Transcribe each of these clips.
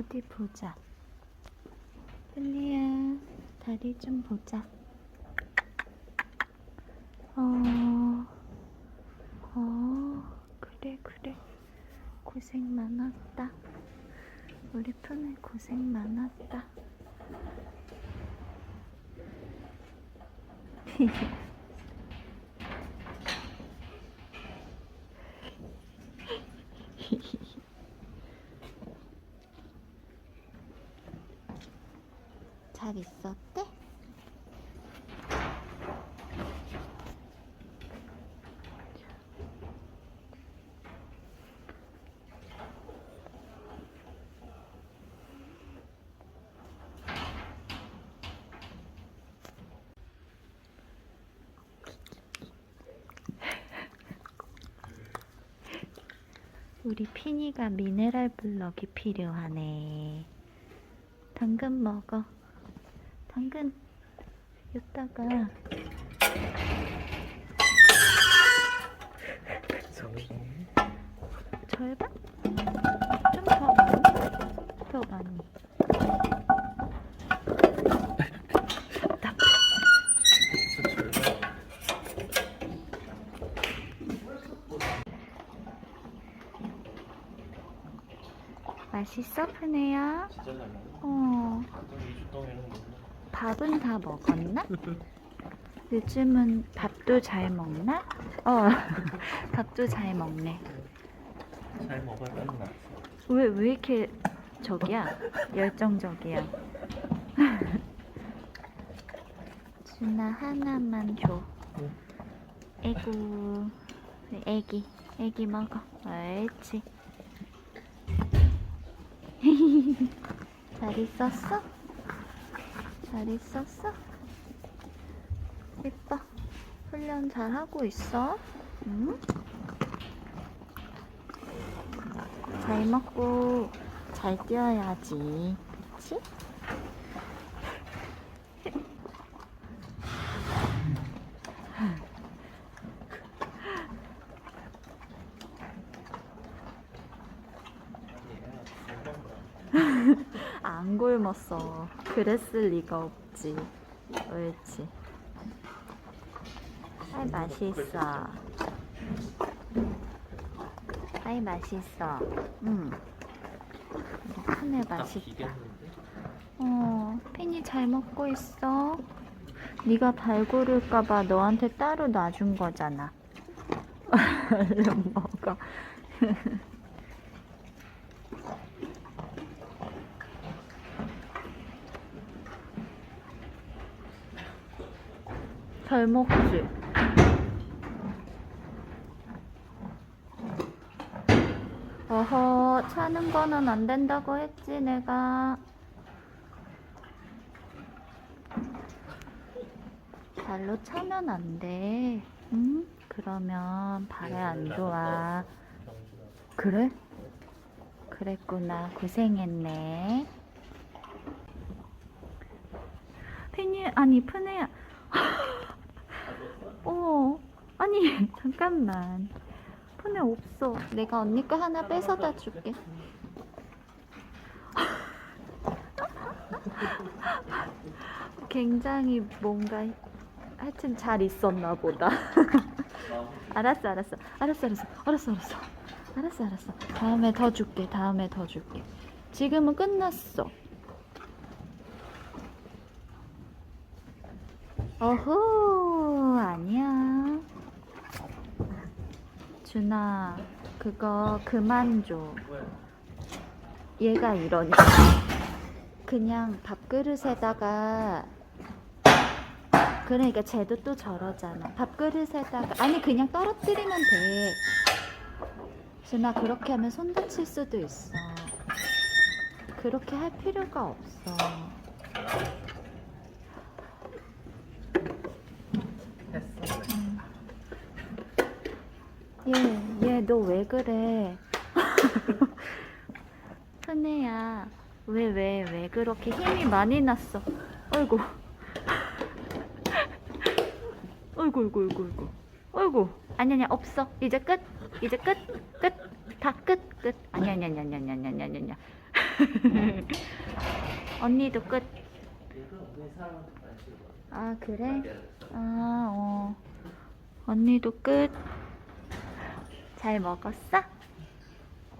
어디 보자. 릴리야, 다리 좀 보자. 어, 어, 그래, 그래. 고생 많았다. 우리 푸네 고생 많았다. 잘 있었대? 우리 피니가 미네랄 블럭이 필요하네. 당근 먹어. 당근 이따가 절반? 푸네야? 진짜 잘 먹어. 어 2주 동안에는 먹네. 밥은 다 먹었나? 요즘은 밥도 잘 먹나? 어 밥도 잘 먹네 잘 먹어야 끝나. 왜, 왜 이렇게 저기야? 열정적이야. 준아 하나만 줘. 응. 애구, 애기, 애기 먹어. 옳지. 잘 있었어? 잘 있었어? 예뻐. 훈련 잘 하고 있어? 응? 잘 먹고 잘 뛰어야지. 그치? 안 굶었어. 그랬을 리가 없지. 옳지. 아이, 맛있어. 아이, 맛있어. 응. 큰애 딱 맛있다. 어, 팬이 잘 먹고 있어. 네가 발 고를까봐 너한테 따로 놔준 거잖아. 얼른 먹어. 잘 먹지? 어허, 차는 거는 안 된다고 했지, 내가. 발로 차면 안 돼. 응? 그러면 발에 안 좋아. 그래? 그랬구나. 고생했네. 팬이, 아니, 푸네야. 어, 아니, 잠깐만. 푸네 없어. 내가 언니 거 하나 뺏어다 줄게. 굉장히 뭔가 하여튼 잘 있었나 보다. 알았어, 알았어, 알았어, 알았어, 알았어, 알았어, 알았어, 알았어. 다음에 더 줄게. 다음에 더 줄게. 지금은 끝났어. 어후, 아니야. 준아, 그거 그만 줘. 왜? 얘가 이러니까. 그냥 밥그릇에다가 그러니까 쟤도 또 저러잖아. 밥그릇에다가 아니 그냥 떨어뜨리면 돼. 준아 그렇게 하면 손 다칠 수도 있어. 그렇게 할 필요가 없어. 얘, 얘 너 왜 그래? 선혜야, 왜, 왜, 왜 그렇게 힘이 많이 났어? 어이구. 어이구, 어이구, 어이구, 어이구. 어이구. 아니, 아니, 없어. 이제 끝. 이제 끝. 끝. 다 끝. 끝. 아니, 아니, 아니, 아니, 아니, 아니, 아니, 아니. 아니. 언니도 끝. 아, 그래? 아, 어. 언니도 끝. 잘 먹었어?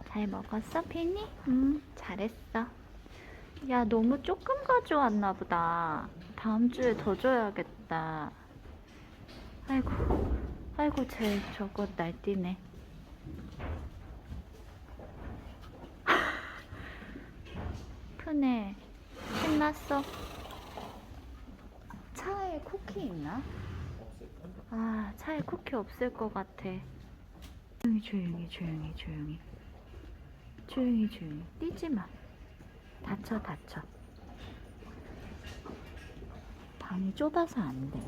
잘 먹었어, 피니? 응, 잘했어. 야, 너무 조금 가져왔나 보다. 다음 주에 더 줘야겠다. 아이고, 아이고, 쟤 저거 날뛰네. 푸네, 신났어. 차에 쿠키 있나? 아, 차에 쿠키 없을 것 같아. 조용히, 조용히, 조용히, 조용히. 조용히, 조용히. 뛰지 마. 다쳐, 다쳐. 방이 좁아서 안 돼.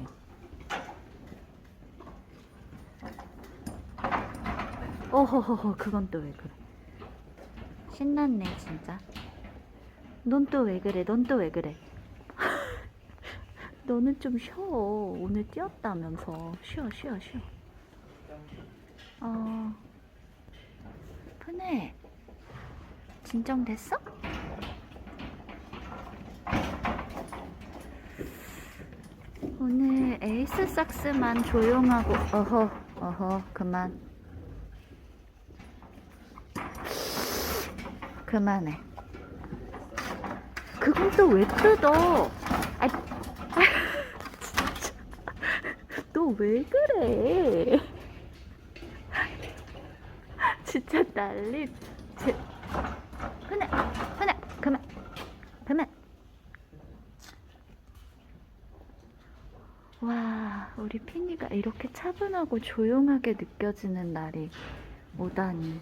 어허허허, 그건 또 왜 그래. 신났네, 진짜. 넌 또 왜 그래, 넌 또 왜 그래. 너는 좀 쉬어. 오늘 뛰었다면서. 쉬어, 쉬어, 쉬어. 어. 푸네. 진정됐어? 오늘 에이스 삭스만 조용하고, 어허, 어허, 그만. 그만해. 그건 또왜 뜯어? 아, 진짜. 너 왜 그래? 진짜 난리. 제... 그네, 그네, 그만, 그만. 와, 우리 피니가 이렇게 차분하고 조용하게 느껴지는 날이 오다니.